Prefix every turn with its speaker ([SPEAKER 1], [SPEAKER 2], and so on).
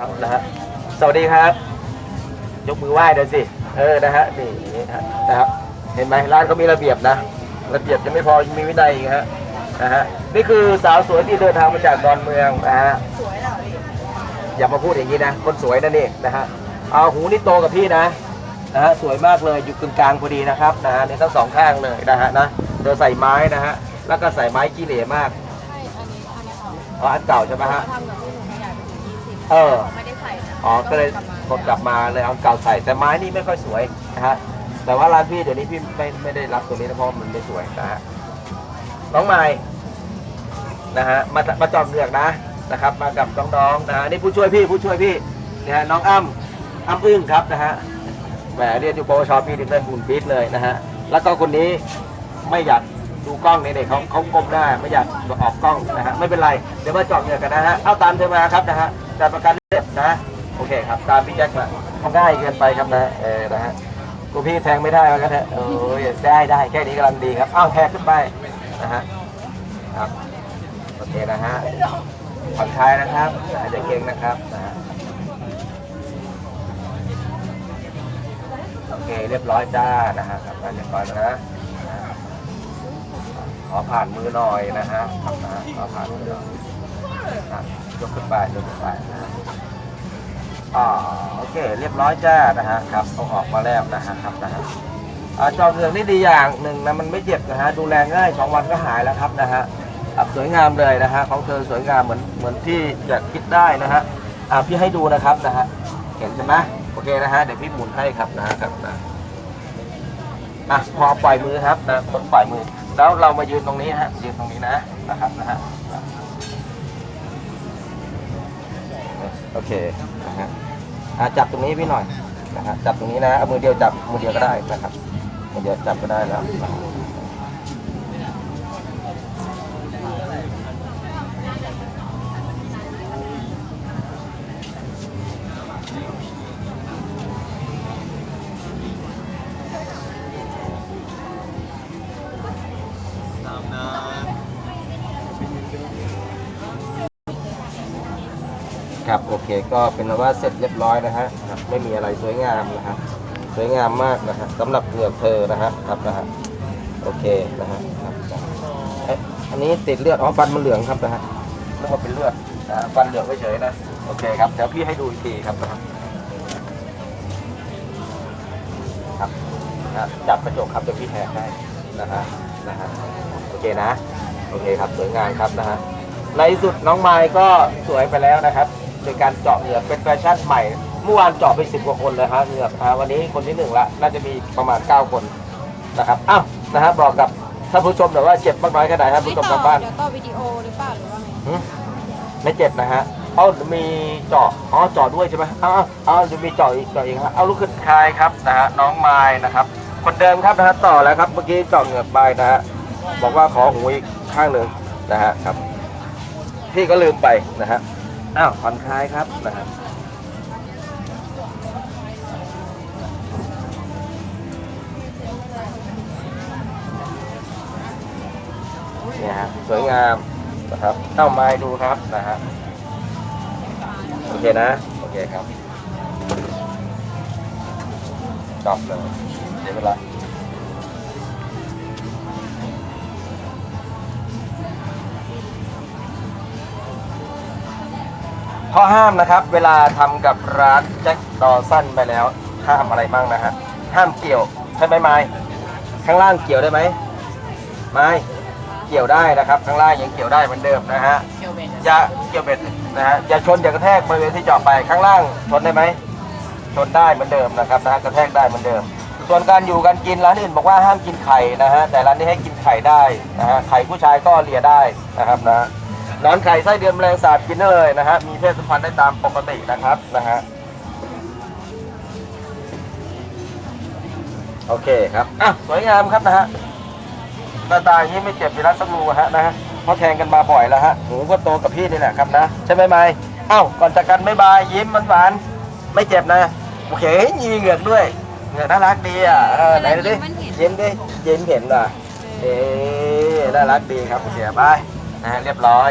[SPEAKER 1] ครับนะฮะสวัสดีครับ ยกมือไหว้เดี๋ยวสิ เออนะฮะนี่อย่างนี้ฮะนะครับเห็นไหมร้านเขามีระเบียบนะ ระเบียบยังไม่พอยังมีวินัยอีกฮะนะฮะนี่คือสาวสวยที่เดินทางมาจากดอนเมืองนะฮะ
[SPEAKER 2] สวยเหรอพี่
[SPEAKER 1] อย่ามาพูดอย่างนี้นะ คนสวยนั่นเองนะฮะเอาหูนี่โตกับพี่นะนะฮะสวยมากเลยอยู่กึ่งกลางพอดีนะครับนะฮะในทั้งสองข้างเลยนะฮะนะเธอใส่ไม้นะฮะแล้วก็ใส่ไม้กี้เหร่มาก
[SPEAKER 2] ใช่อันนี้อันนี้เขา
[SPEAKER 1] อ๋ออันเก่าใช่ไหมฮะ เออ
[SPEAKER 2] ไม่ได้ใส่นะ
[SPEAKER 1] อ๋อ ก็เลยกดกลับมาเลยเอาเก่าใส่ แต่ไม้นี่ไม่ค่อยสวยนะฮะ แต่ว่าร้านพี่เดี๋ยวนี้พี่ไม่ไม่ได้รับตัวนี้นะเพราะมันไม่สวยนะฮะ น้องไม้นะฮะ มามาจอมเลือกนะนะครับ มากับน้องๆนะฮะนี่ผู้ช่วยพี่ผู้ช่วยพี่นะฮะน้องอ้ำอ้ำอึ้งครับนะฮะ แหมเรียนอยู่ปวชพี่ถึงได้หุ่นฟิตเลยนะฮะ แล้วก็คนนี้ไม่อยาก ดูกล้องเนี่ยเขาเขาก้มหน้าไม่อยากออกกล้องนะฮะไม่เป็นไรเดี๋ยวมาเจอบเหงื่อกันนะฮะเอาตามเธอมาครับนะฮะจัดประกันเลือดนะโอเคครับตามพี่แจ็คมาทำง่ายเกินไปครับนะเออนะฮะกูพี่แทงไม่ได้แล้วกันเถอะโอ้ยได้ได้แค่นี้กำลังดีครับอ้าวแทงขึ้นไปนะฮะครับโอเคนะฮะผ่อนคลายนะครับอย่าเก่งนะครับนะฮะโอเคเรียบร้อยจ้านะฮะครับเรียบร้อยแล้วนะ อผ่านมือหน่อยนะฮะครับนะขอผ่านมือหน่อยนะยกขึ้นไปยกขึ้นไปนะฮะอ่าโอเค เรียบร้อยจ้านะฮะครับเอาออกมาแล้วนะฮะครับนะฮะจอเหลืองนี่ดีอย่างหนึ่งนะมันไม่เจ็บนะฮะดูแลง่ายสองวันก็หายแล้วครับนะฮะอะสวยงามเลยนะฮะของเธอสวยงามเหมือนเหมือนที่จะคิดได้นะฮะอ่าพี่ให้ดูนะครับนะฮะเห็นใช่ไหมโอเคนะฮะเดี๋ยวพี่หมุนให้ครับนะฮะครับนะอะพอปล่อยมือครับนะคนปล่อยมือ แล้วเรามายืนตรงนี้ฮะยืนตรงนี้นะนะครับนะฮะโอเคนะฮะจับตรงนี้พี่หน่อยนะฮะจับตรงนี้นะเอามือเดียวจับมือเดียวก็ได้นะครับมือเดียวจับก็ได้แล้ว ครับโอเคก็เป็นว่าเสร็จเรียบร้อยนะฮะครับไม่มีอะไรสวยงามนะฮะสวยงามมากนะฮะสำหรับเหงือกเธอนะฮะครับนะฮะโอเคนะฮะครับเอ๊ะอันนี้ติดเลือดอ๋อฟันมันเหลืองครับนะฮะนึกว่าเป็นเลือดนะฮะฟันเหลืองเฉยๆนะโอเคครับเดี๋ยวพี่ให้ดูอีกทีครับนะครับครับนะฮะจับกระจกครับเดี๋ยวพี่แทนให้นะฮะนะฮะโอเคนะโอเคครับสวยงามครับนะฮะในที่สุดน้องไมค์ก็สวยไปแล้วนะครับ โดยการเจาะเหงือกเป็นแฟชั่นใหม่ เมื่อวานเจาะไปสิบกว่าคนเลยฮะเหงือกอ่าวันนี้คนที่หนึ่งละน่าจะมีประมาณ 9 คนนะครับอ้าวนะฮะบอกกับท่านผู้ชมหน่อยว่าเจ็บมากน้อยแค่ไหนท่านผู้ชมทางบ้าน
[SPEAKER 2] เดี๋ยวต่อวิดีโอหรือเปล่าหรือว่าไง
[SPEAKER 1] หึไม่เจ็บนะฮะเอามีเจาะอ๋อเจาะด้วยใช่ไหมอ้าวอ้าวจะมีเจาะอีกเจาะอีกฮะเอาลูกขึ้นคายครับนะฮะน้องไม้นะครับ คนเดิมครับนะฮะต่อแล้วครับเมื่อกี้เจาะเหงือกไปนะฮะบอกว่าขอหูอีกข้างหนึ่งนะฮะครับ พี่ก็ลืมไปนะฮะ อ้าวผ่อนคลายครับนะฮะเนี่ยฮะสวยงามนะครับเข้าไม้ดูครับนะฮะโอเคนะ โอเคครับจบเลยเดี๋ยวเวลา ข้อห้ามนะครับ เวลาทำกับร้านแจ็คดอสันไปแล้ว ห้ามอะไรบ้างนะฮะห้ามเกี่ยวใช่ไหมไม้ข้างล่างเกี่ยวได้ไหมไม้เกี่ยวได้นะครับ ข้างล่างยังเกี่ยวได้เหมือนเดิมนะฮะ
[SPEAKER 2] เคียวเบน
[SPEAKER 1] อย่าเกี่ยวเบ็ดนะฮะอย่าชนอย่ากระแทกบริเวณที่เจาะไปข้างล่างชนได้ไหมชนได้เหมือนเดิมนะครับนะฮะกระแทกได้เหมือนเดิม ส่วนการอยู่การกินร้านอื่นบอกว่าห้ามกินไข่นะฮะแต่ร้านนี้ให้กินไข่ได้นะฮะไข่ผู้ชายก็เลียได้นะครับนะห นอนไข่ไส้เดือนแมลงสาบกินได้เลยนะฮะ มีเพศสัมพันธ์ได้ตามปกตินะครับนะฮะ โอเคครับ อะ สวยงามครับนะฮะหน้าตาอย่างนี้ไม่เจ็บอยู่แล้วสักรูฮะนะฮะเพราะแทงกันมาบ่อยแล้วฮะหูก็โตกับพี่นี่แหละครับนะ ใช่ไหมไม้เอ้า ก่อนจากกันไม่บาย ยิ้มมันหวานๆไม่เจ็บนะ โอเคยีเหงือกด้วย เหงือกน่ารักดีอะเออไหนดูดิยิ้มดิยิ้มเห็นว่ะเอ๊น่ารักดีครับโอเคไปนะฮะเรียบร้อย